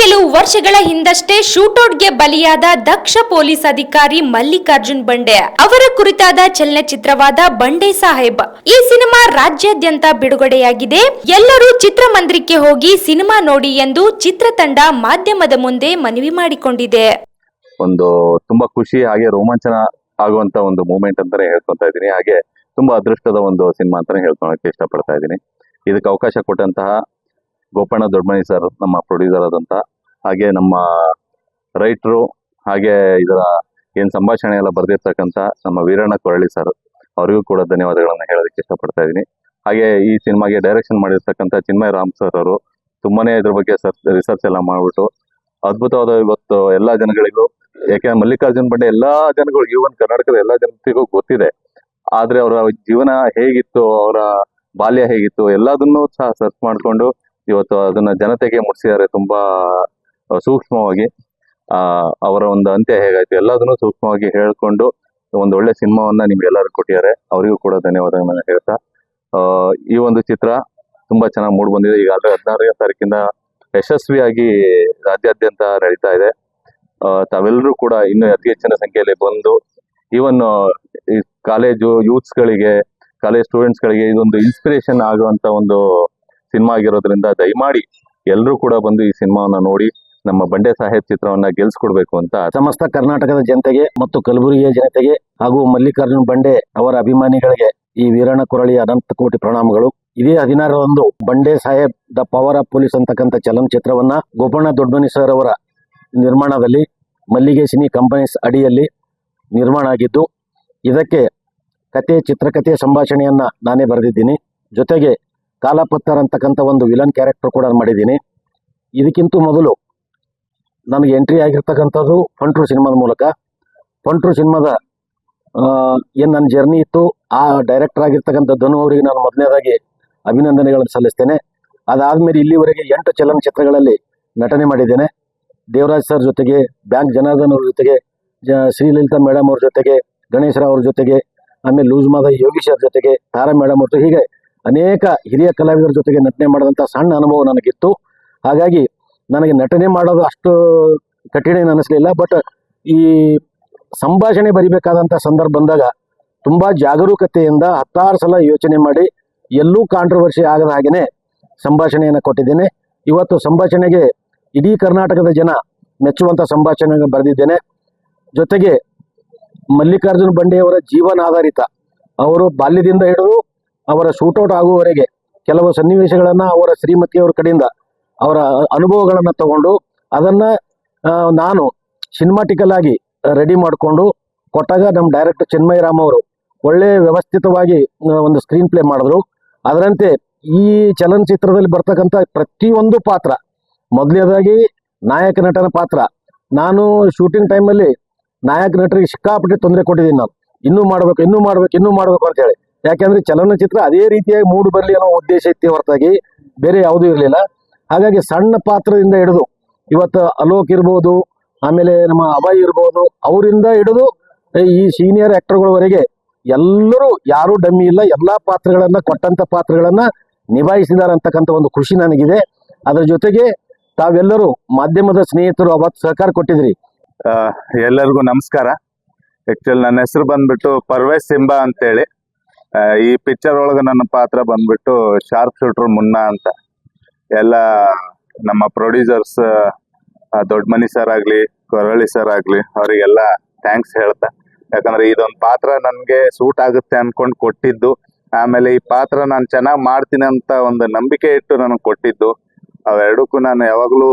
ಕೆಲವು ವರ್ಷಗಳ ಹಿಂದಷ್ಟೇ ಶೂಟೌಟ್ಗೆ ಬಲಿಯಾದ ದಕ್ಷ ಪೊಲೀಸ್ ಅಧಿಕಾರಿ ಮಲ್ಲಿಕಾರ್ಜುನ್ ಬಂಡೆ ಅವರ ಕುರಿತಾದ ಚಲನಚಿತ್ರವಾದ ಬಂಡೆ ಸಾಹೇಬ್. ಈ ಸಿನಿಮಾ ರಾಜ್ಯಾದ್ಯಂತ ಬಿಡುಗಡೆಯಾಗಿದೆ. ಎಲ್ಲರೂ ಚಿತ್ರಮಂದಿರಕ್ಕೆ ಹೋಗಿ ಸಿನಿಮಾ ನೋಡಿ ಎಂದು ಚಿತ್ರತಂಡ ಮಾಧ್ಯಮದ ಮುಂದೆ ಮನವಿ ಮಾಡಿಕೊಂಡಿದೆ. ಒಂದು ತುಂಬಾ ಖುಷಿ ಹಾಗೆ ರೋಮಾಂಚನ ಆಗುವಂತ ಒಂದು ಮೂಮೆಂಟ್ ಅಂತಾನೆ ಹೇಳ್ಕೊಂತ ಇದ್ದೀನಿ. ಹಾಗೆ ತುಂಬಾ ಅದೃಷ್ಟದ ಒಂದು ಸಿನಿಮಾ ಅಂತಾನೆ ಹೇಳ್ಕೊಳಕ್ಕೆ ಇಷ್ಟಪಡ್ತಾ ಇದ್ದೀನಿ. ಇದಕ್ಕೆ ಅವಕಾಶ ಕೊಟ್ಟಂತಹ ಗೋಪಣ್ಣ ದೊಡ್ಡಮನಿ ಸರ್ ನಮ್ಮ ಪ್ರೊಡ್ಯೂಸರ್ ಆದಂತ, ಹಾಗೆ ನಮ್ಮ ರೈಟ್ರು ಹಾಗೆ ಇದರ ಏನ್ ಸಂಭಾಷಣೆ ಎಲ್ಲ ಬರೆದಿರ್ತಕ್ಕಂಥ ನಮ್ಮ ವೀರಣ್ಣ ಕೊರಳಿ ಸರ್ ಅವರಿಗೂ ಕೂಡ ಧನ್ಯವಾದಗಳನ್ನ ಹೇಳೋದಕ್ಕೆ ಇಷ್ಟಪಡ್ತಾ ಇದ್ದೀನಿ. ಹಾಗೆ ಈ ಸಿನಿಮಾಗೆ ಡೈರೆಕ್ಷನ್ ಮಾಡಿರ್ತಕ್ಕಂಥ ಚಿನ್ಮಯ್ ರಾಮ್ ಸರ್ ಅವರು ತುಂಬಾನೇ ಇದ್ರ ಬಗ್ಗೆ ಸರ್ ರಿಸರ್ಚ್ ಎಲ್ಲ ಮಾಡ್ಬಿಟ್ಟು ಅದ್ಭುತವಾದ ಇವತ್ತು ಎಲ್ಲಾ ಜನಗಳಿಗೂ, ಯಾಕೆಂದ್ರೆ ಮಲ್ಲಿಕಾರ್ಜುನ್ ಬಂಡೆ ಎಲ್ಲಾ ಜನಗಳು, ಈವನ್ ಕರ್ನಾಟಕದ ಎಲ್ಲಾ ಜನತೆಗೂ ಗೊತ್ತಿದೆ. ಆದ್ರೆ ಅವರ ಜೀವನ ಹೇಗಿತ್ತು, ಅವರ ಬಾಲ್ಯ ಹೇಗಿತ್ತು, ಎಲ್ಲದನ್ನೂ ಸಹ ಸರ್ಚ್ ಮಾಡ್ಕೊಂಡು ಇವತ್ತು ಅದನ್ನ ಜನತೆಗೆ ಮುಟ್ಸಿದ್ದಾರೆ ತುಂಬಾ ಸೂಕ್ಷ್ಮವಾಗಿ. ಆ ಅವರ ಒಂದು ಅಂತ್ಯ ಹೇಗಾಯ್ತು? ಎಲ್ಲದನ್ನು ಸೂಕ್ಷ್ಮವಾಗಿ ಹೇಳ್ಕೊಂಡು ಒಂದು ಒಳ್ಳೆ ಸಿನಿಮಾವನ್ನ ನಿಮ್ಗೆ ಎಲ್ಲರೂ ಕೊಟ್ಟಿದ್ದಾರೆ. ಅವರಿಗೂ ಕೂಡ ಧನ್ಯವಾದಗಳನ್ನ ಹೇಳ್ತಾ. ಆ, ಈ ಒಂದು ಚಿತ್ರ ತುಂಬಾ ಚೆನ್ನಾಗಿ ಮೂಡ್ ಬಂದಿದೆ. ಈಗಾಗಲೇ ಹದಿನಾರನೇ ತಾರೀಕಿಂದ ಯಶಸ್ವಿಯಾಗಿ ರಾಜ್ಯಾದ್ಯಂತ ನಡೀತಾ ಇದೆ. ತಾವೆಲ್ಲರೂ ಕೂಡ ಇನ್ನೂ ಅತಿ ಹೆಚ್ಚಿನ ಸಂಖ್ಯೆಯಲ್ಲಿ ಬಂದು ಈವನ್ ಕಾಲೇಜು ಯೂತ್ಸ್ ಗಳಿಗೆ ಕಾಲೇಜ್ ಸ್ಟೂಡೆಂಟ್ಸ್ ಗಳಿಗೆ ಇದೊಂದು ಇನ್ಸ್ಪಿರೇಷನ್ ಆಗುವಂತ ಒಂದು ಸಿನಿಮಾ ಆಗಿರೋದ್ರಿಂದ ದಯಮಾಡಿ ಎಲ್ಲರೂ ಕೂಡ ಬಂದು ಈ ಸಿನಿಮಾವನ್ನ ನೋಡಿ ನಮ್ಮ ಬಂಡೆ ಸಾಹೇಬ್ ಚಿತ್ರವನ್ನ ಗೆಲ್ಸ್ಕೊಡ್ಬೇಕು ಅಂತ ಸಮಸ್ತ ಕರ್ನಾಟಕದ ಜನತೆಗೆ ಮತ್ತು ಕಲಬುರಗಿಯ ಜನತೆಗೆ ಹಾಗೂ ಮಲ್ಲಿಕಾರ್ಜುನ್ ಬಂಡೆ ಅವರ ಅಭಿಮಾನಿಗಳಿಗೆ ಈ ವೀರಣ್ಣ ಕುರಳಿ ಅನಂತ ಕೋಟಿ ಪ್ರಣಾಮಗಳು. ಇದೇ ಹದಿನಾರರಂದು Bande Saheb the power of police ಅಂತಕ್ಕಂಥ ಚಲನಚಿತ್ರವನ್ನ ಗೋಪಣ್ಣ ದೊಡ್ಡಮನಿ ಸರ್ ಅವರ ನಿರ್ಮಾಣದಲ್ಲಿ ಮಲ್ಲಿಗೆ ಸಿನಿ ಕಂಪನೀಸ್ ಅಡಿಯಲ್ಲಿ ನಿರ್ಮಾಣ ಆಗಿದ್ದು, ಇದಕ್ಕೆ ಕತೆ ಚಿತ್ರಕಥೆ ಸಂಭಾಷಣೆಯನ್ನ ನಾನೇ ಬರೆದಿದ್ದೀನಿ. ಜೊತೆಗೆ ಕಾಲಪತ್ತರ್ ಅಂತಕ್ಕಂಥ ಒಂದು ವಿಲನ್ ಕ್ಯಾರೆಕ್ಟರ್ ಕೂಡ ಮಾಡಿದ್ದೀನಿ. ಇದಕ್ಕಿಂತ ಮೊದಲು ನನಗೆ ಎಂಟ್ರಿ ಆಗಿರ್ತಕ್ಕಂಥದ್ದು ಪಂಟ್ರು ಸಿನಿಮಾದ ಮೂಲಕ. ಪಂಟ್ರು ಸಿನಿಮಾದ ಏನು ನನ್ನ ಜರ್ನಿ ಇತ್ತು, ಆ ಡೈರೆಕ್ಟರ್ ಆಗಿರ್ತಕ್ಕಂಥ ಧನು ಅವರಿಗೆ ನಾನು ಮೊದಲನೇದಾಗಿ ಅಭಿನಂದನೆಗಳನ್ನು ಸಲ್ಲಿಸ್ತೇನೆ. ಅದಾದಮೇಲೆ ಇಲ್ಲಿವರೆಗೆ ಎಂಟು ಚಲನಚಿತ್ರಗಳಲ್ಲಿ ನಟನೆ ಮಾಡಿದ್ದೇನೆ. ದೇವರಾಜ್ ಸರ್ ಜೊತೆಗೆ, ಬ್ಯಾಂಕ್ ಜನಾರ್ದನ್ ಅವ್ರ ಜೊತೆಗೆ, ಜ, ಶ್ರೀಲಲಿತಾ ಮೇಡಮ್ ಅವ್ರ ಜೊತೆಗೆ, ಗಣೇಶ್ ರಾವ್ ಅವ್ರ ಜೊತೆಗೆ, ಆಮೇಲೆ ಲೂಸ್ ಮಾದ ಯೋಗೀಶ್ ಅವ್ರ ಜೊತೆಗೆ, ತಾರಾ ಮೇಡಮ್ ಅವ್ರ ಹೀಗೆ ಅನೇಕ ಹಿರಿಯ ಕಲಾವಿದರ ಜೊತೆಗೆ ನಟನೆ ಮಾಡಿದಂಥ ಸಣ್ಣ ಅನುಭವ ನನಗಿತ್ತು. ಹಾಗಾಗಿ ನನಗೆ ನಟನೆ ಮಾಡೋದು ಅಷ್ಟು ಕಠಿಣ ಏನು ಬಟ್ ಈ ಸಂಭಾಷಣೆ ಬರಿಬೇಕಾದಂಥ ಸಂದರ್ಭ ಬಂದಾಗ ತುಂಬ ಜಾಗರೂಕತೆಯಿಂದ ಹತ್ತಾರು ಸಲ ಯೋಚನೆ ಮಾಡಿ ಎಲ್ಲೂ ಕಾಂಟ್ರವರ್ಸಿ ಆಗದ ಹಾಗೆಯೇ ಸಂಭಾಷಣೆಯನ್ನು ಕೊಟ್ಟಿದ್ದೇನೆ. ಇವತ್ತು ಸಂಭಾಷಣೆಗೆ ಇಡೀ ಕರ್ನಾಟಕದ ಜನ ಮೆಚ್ಚುವಂಥ ಸಂಭಾಷಣೆ ಬರೆದಿದ್ದೇನೆ. ಜೊತೆಗೆ ಮಲ್ಲಿಕಾರ್ಜುನ ಬಂಡೆಯವರ ಜೀವನ ಆಧಾರಿತ ಅವರು ಬಾಲ್ಯದಿಂದ ಹಿಡಿದು ಅವರ ಶೂಟೌಟ್ ಆಗುವವರೆಗೆ ಕೆಲವು ಸನ್ನಿವೇಶಗಳನ್ನು ಅವರ ಶ್ರೀಮತಿಯವರ ಕಡೆಯಿಂದ ಅವರ ಅನುಭವಗಳನ್ನು ತಗೊಂಡು ಅದನ್ನ ನಾನು ಸಿನಿಮಾಟಿಕಲ್ ಆಗಿ ರೆಡಿ ಮಾಡಿಕೊಂಡು ಕೊಟ್ಟಾಗ ನಮ್ಮ ಡೈರೆಕ್ಟರ್ ಚಿನ್ಮಯ ರಾಮ್ ಅವರು ಒಳ್ಳೆ ವ್ಯವಸ್ಥಿತವಾಗಿ ಒಂದು ಸ್ಕ್ರೀನ್ ಪ್ಲೇ ಮಾಡಿದ್ರು. ಅದರಂತೆ ಈ ಚಲನಚಿತ್ರದಲ್ಲಿ ಬರ್ತಕ್ಕಂಥ ಪ್ರತಿಯೊಂದು ಪಾತ್ರ, ಮೊದಲನೇದಾಗಿ ನಾಯಕ ನಟನ ಪಾತ್ರ, ನಾನು ಶೂಟಿಂಗ್ ಟೈಮಲ್ಲಿ ನಾಯಕ ನಟರಿಗೆ ಸಿಕ್ಕಾಪಟ್ಟೆ ತೊಂದರೆ ಕೊಟ್ಟಿದ್ದೀನಿ ನಾನು. ಇನ್ನೂ ಮಾಡ್ಬೇಕು ಇನ್ನೂ ಮಾಡ್ಬೇಕು ಇನ್ನೂ ಮಾಡ್ಬೇಕು ಅಂತ ಹೇಳಿ ಯಾಕೆಂದ್ರೆ ಚಲನಚಿತ್ರ ಅದೇ ರೀತಿಯಾಗಿ ಮೂಡು ಬರಲಿ ಅನ್ನೋ ಉದ್ದೇಶ ಇತ್ತೆ ಹೊರತಾಗಿ, ಬೇರೆ ಯಾವುದೂ ಇರಲಿಲ್ಲ. ಹಾಗಾಗಿ ಸಣ್ಣ ಪಾತ್ರದಿಂದ ಹಿಡಿದು ಇವತ್ತು ಅಲೋಕ್ ಇರ್ಬೋದು, ಆಮೇಲೆ ನಮ್ಮ ಅಭಯ್ ಇರ್ಬೋದು, ಅವರಿಂದ ಹಿಡಿದು ಈ ಸೀನಿಯರ್ ಆಕ್ಟರ್ಗಳವರೆಗೆ ಎಲ್ಲರೂ ಯಾರೂ ಡಮ್ಮಿ ಇಲ್ಲ, ಎಲ್ಲ ಪಾತ್ರಗಳನ್ನ, ಕೊಟ್ಟಂತ ಪಾತ್ರಗಳನ್ನ ನಿಭಾಯಿಸಿದ್ದಾರೆ ಅಂತಕ್ಕಂಥ ಒಂದು ಖುಷಿ ನನಗಿದೆ. ಅದರ ಜೊತೆಗೆ ತಾವೆಲ್ಲರೂ ಮಾಧ್ಯಮದ ಸ್ನೇಹಿತರು ಅವತ್ತು ಸಹಕಾರ ಕೊಟ್ಟಿದ್ರಿ. ಎಲ್ಲರಿಗೂ ನಮಸ್ಕಾರ. ಆಕ್ಚುಲಿ ನನ್ನ ಹೆಸರು ಬಂದ್ಬಿಟ್ಟು ಪರ್ವೇಶ್ ಸಿಂಬಾ ಅಂತೇಳಿ. ಈ ಪಿಕ್ಚರ್ ಒಳಗೆ ನನ್ನ ಪಾತ್ರ ಬಂದ್ಬಿಟ್ಟು ಶಾರ್ಪ್ ಶೂಟರ್ ಮುನ್ನಾ ಅಂತ. ಎಲ್ಲ ನಮ್ಮ ಪ್ರೊಡ್ಯೂಸರ್ಸ್ ದೊಡ್ಡಮನಿ ಸರ್ ಆಗ್ಲಿ, ಕೊರಳಿ ಸರ್ ಆಗ್ಲಿ, ಅವರಿಗೆಲ್ಲ ಥ್ಯಾಂಕ್ಸ್ ಹೇಳ್ತಾ. ಯಾಕಂದ್ರೆ ಇದೊಂದು ಪಾತ್ರ ನನಗೆ ಸೂಟ್ ಆಗುತ್ತೆ ಅನ್ಕೊಂಡು ಕೊಟ್ಟಿದ್ದು. ಆಮೇಲೆ ಈ ಪಾತ್ರ ನಾನು ಚೆನ್ನಾಗಿ ಮಾಡ್ತೀನಿ ಅಂತ ಒಂದು ನಂಬಿಕೆ ಇಟ್ಟು ನನಗೆ ಕೊಟ್ಟಿದ್ದು. ಅವೆರಡಕ್ಕೂ ನಾನು ಯಾವಾಗಲೂ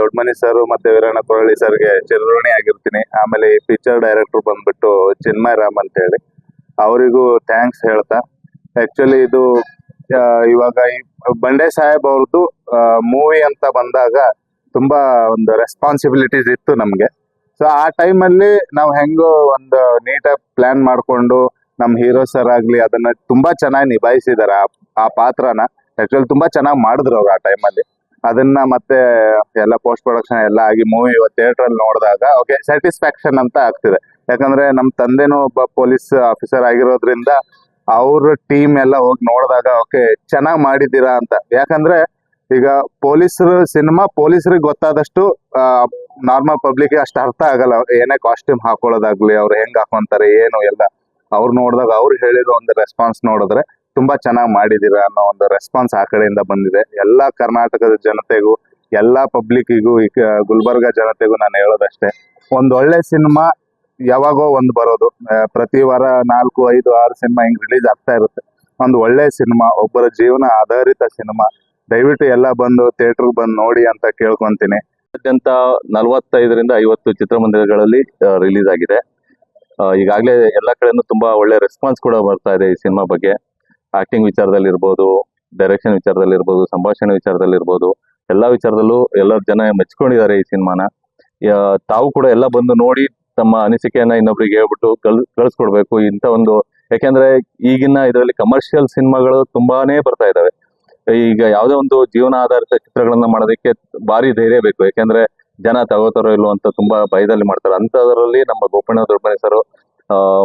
ದೊಡ್ಡಮನಿ ಸರ್ ಮತ್ತೆ ವೀರಣ್ಣ ಕೊರಳಿ ಸರ್ಗೆ ಚಿರಋಣಿ ಆಗಿರ್ತೀನಿ ಆಮೇಲೆ ಈ ಪಿಕ್ಚರ್ ಡೈರೆಕ್ಟರ್ ಬಂದ್ಬಿಟ್ಟು ಚಿನ್ಮಯ ರಾಮ್ ಅಂತ ಹೇಳಿ ಅವರಿಗೂ ಥ್ಯಾಂಕ್ಸ್ ಹೇಳ್ತಾ. ಆಕ್ಚುಲಿ ಇದು ಇವಾಗ ಬಂಡೆ ಸಾಹೇಬ್ ಅವ್ರದ್ದು ಮೂವಿ ಅಂತ ಬಂದಾಗ ತುಂಬಾ ಒಂದು ರೆಸ್ಪಾನ್ಸಿಬಿಲಿಟೀಸ್ ಇತ್ತು ನಮ್ಗೆ. ಸೊ ಆ ಟೈಮಲ್ಲಿ ನಾವು ಹೆಂಗೋ ಒಂದು ನೀಟಾಗಿ ಪ್ಲಾನ್ ಮಾಡ್ಕೊಂಡು ನಮ್ಮ ಹೀರೋ ಸರ್ ಆಗ್ಲಿ ಅದನ್ನ ತುಂಬಾ ಚೆನ್ನಾಗಿ ನಿಭಾಯಿಸಿದಾರೆ ಆ- ಪಾತ್ರನ. ಆಕ್ಚುಲಿ ತುಂಬಾ ಚೆನ್ನಾಗಿ ಮಾಡಿದ್ರು ಅವ್ರು ಆ ಟೈಮಲ್ಲಿ ಅದನ್ನ ಮತ್ತೆ ಎಲ್ಲ ಪೋಸ್ಟ್ ಪ್ರೊಡಕ್ಷನ್ ಎಲ್ಲ ಆಗಿ ಮೂವಿ ಥಿಯೇಟರ್ ಅಲ್ಲಿ ನೋಡಿದಾಗ ಓಕೆ ಸ್ಯಾಟಿಸ್ಫ್ಯಾಕ್ಷನ್ ಅಂತ ಆಗ್ತಿದೆ. ಯಾಕಂದ್ರೆ ನಮ್ಮ ತಂದೆನೂ ಒಬ್ಬ ಪೊಲೀಸ್ ಆಫೀಸರ್ ಆಗಿರೋದ್ರಿಂದ ಅವ್ರ ಟೀಮ್ ಎಲ್ಲ ಹೋಗಿ ನೋಡಿದಾಗ, ಓಕೆ, ಚೆನ್ನಾಗಿ ಮಾಡಿದ್ದೀರಾ ಅಂತ. ಯಾಕಂದ್ರೆ ಈಗ ಪೊಲೀಸರು ಸಿನಿಮಾ ಪೊಲೀಸರಿಗೆ ಗೊತ್ತಾದಷ್ಟು ನಾರ್ಮಲ್ ಪಬ್ಲಿಕ್ ಅಷ್ಟು ಅರ್ಥ ಆಗಲ್ಲ. ಏನೇ ಕಾಸ್ಟ್ಯೂಮ್ ಹಾಕೊಳ್ಳೋದಾಗ್ಲಿ, ಅವ್ರು ಹೆಂಗ್ ಹಾಕೊಂತಾರೆ, ಏನು ಎಲ್ಲ. ಅವ್ರು ನೋಡಿದಾಗ ಅವ್ರು ಹೇಳಿರೋ ಒಂದು ರೆಸ್ಪಾನ್ಸ್ ನೋಡಿದ್ರೆ ತುಂಬಾ ಚೆನ್ನಾಗಿ ಮಾಡಿದೀರ ಅನ್ನೋ ಒಂದು ರೆಸ್ಪಾನ್ಸ್ ಆ ಕಡೆಯಿಂದ ಬಂದಿದೆ. ಎಲ್ಲಾ ಕರ್ನಾಟಕದ ಜನತೆಗೂ, ಎಲ್ಲಾ ಪಬ್ಲಿಕ್ಗೂ ಈ ಗುಲ್ಬರ್ಗ ಜನತೆಗೂ ನಾನು ಹೇಳೋದಷ್ಟೇ ಒಳ್ಳೆ ಸಿನಿಮಾ ಯಾವಾಗೋ ಒಂದು ಬರೋದು. ಪ್ರತಿ ವಾರ ನಾಲ್ಕು, ಐದು, ಆರು ಸಿನಿಮಾ ಹಿಂಗ್ ರಿಲೀಸ್ ಆಗ್ತಾ ಇರುತ್ತೆ. ಒಂದು ಒಳ್ಳೆ ಸಿನಿಮಾ, ಒಬ್ಬರ ಜೀವನ ಆಧಾರಿತ ಸಿನಿಮಾ. ದಯವಿಟ್ಟು ಎಲ್ಲ ಬಂದು ಥಿಯೇಟರ್ ಬಂದು ನೋಡಿ ಅಂತ ಕೇಳ್ಕೊಂತೀನಿ. ಅತ್ಯಂತ ನಲವತ್ತೈದರಿಂದ ಐವತ್ತು ಚಿತ್ರಮಂದಿರಗಳಲ್ಲಿ ರಿಲೀಸ್ ಆಗಿದೆ. ಈಗಾಗಲೇ ಎಲ್ಲ ಕಡೆನೂ ತುಂಬಾ ಒಳ್ಳೆ ರೆಸ್ಪಾನ್ಸ್ ಕೂಡ ಬರ್ತಾ ಇದೆ ಈ ಸಿನಿಮಾ ಬಗ್ಗೆ. ಆಕ್ಟಿಂಗ್ ವಿಚಾರದಲ್ಲಿ ಇರ್ಬೋದು ಡೈರೆಕ್ಷನ್ ವಿಚಾರದಲ್ಲಿ ಇರ್ಬೋದು ಸಂಭಾಷಣೆ ವಿಚಾರದಲ್ಲಿ ಇರ್ಬೋದು ಎಲ್ಲಾ ವಿಚಾರದಲ್ಲೂ ಎಲ್ಲ ಜನ ಮೆಚ್ಕೊಂಡಿದ್ದಾರೆ ಈ ಸಿನಿಮಾನ. ತಾವು ಕೂಡ ಎಲ್ಲ ಬಂದು ನೋಡಿ ತಮ್ಮ ಅನಿಸಿಕೆಯನ್ನ ಇನ್ನೊಬ್ರಿಗೆ ಹೇಳ್ಬಿಟ್ಟು ಕಲ್, ಕಳಿಸ್ಕೊಡ್ಬೇಕು. ಇಂಥ ಒಂದು, ಯಾಕೆಂದ್ರೆ ಈಗಿನ ಇದರಲ್ಲಿ ಕಮರ್ಷಿಯಲ್ ಸಿನಿಮಾಗಳು ತುಂಬಾನೇ ಬರ್ತಾ ಇದಾವೆ. ಈಗ ಯಾವುದೇ ಒಂದು ಜೀವನ ಆಧಾರಿತ ಚಿತ್ರಗಳನ್ನ ಮಾಡೋದಕ್ಕೆ ಭಾರಿ ಧೈರ್ಯ ಬೇಕು. ಯಾಕೆಂದ್ರೆ ಜನ ತಗೋತಾರೋ ಇಲ್ಲೋ ಅಂತ ತುಂಬಾ ಭಯದಲ್ಲಿ ಮಾಡ್ತಾರೆ. ಅಂತದ್ರಲ್ಲಿ ನಮ್ಮ ಗೋಪಣ್ಣ ದೊಡ್ಡಮನೆ ಸರ್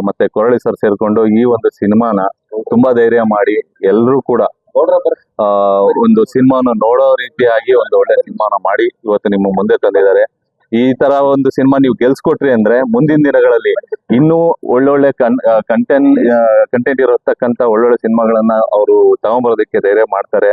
ಮತ್ತೆ ಕೊರಳಿ ಸರ್ ಸೇರ್ಕೊಂಡು ಈ ಒಂದು ಸಿನಿಮಾನ ತುಂಬಾ ಧೈರ್ಯ ಮಾಡಿ ಎಲ್ಲರೂ ಕೂಡ ಒಂದು ಸಿನಿಮಾನ ನೋಡೋ ರೀತಿಯಾಗಿ ಒಂದು ಒಳ್ಳೆ ಸಿನಿಮಾನ ಮಾಡಿ ಇವತ್ತು ನಿಮ್ಮ ಮುಂದೆ ತಂದಿದ್ದಾರೆ. ಈ ತರ ಒಂದು ಸಿನಿಮಾ ನೀವು ಗೆಲ್ಸ್ಕೊಟ್ರಿ ಅಂದ್ರೆ ಮುಂದಿನ ದಿನಗಳಲ್ಲಿ ಇನ್ನೂ ಒಳ್ಳೊಳ್ಳೆ ಕಂಟೆಂಟ್ ಕಂಟೆಂಟ್ ಇರತಕ್ಕಂತ ಒಳ್ಳೊಳ್ಳೆ ಸಿನಿಮಾಗಳನ್ನ ಅವರು ತಗೊಂಬರೋದಕ್ಕೆ ಧೈರ್ಯ ಮಾಡ್ತಾರೆ.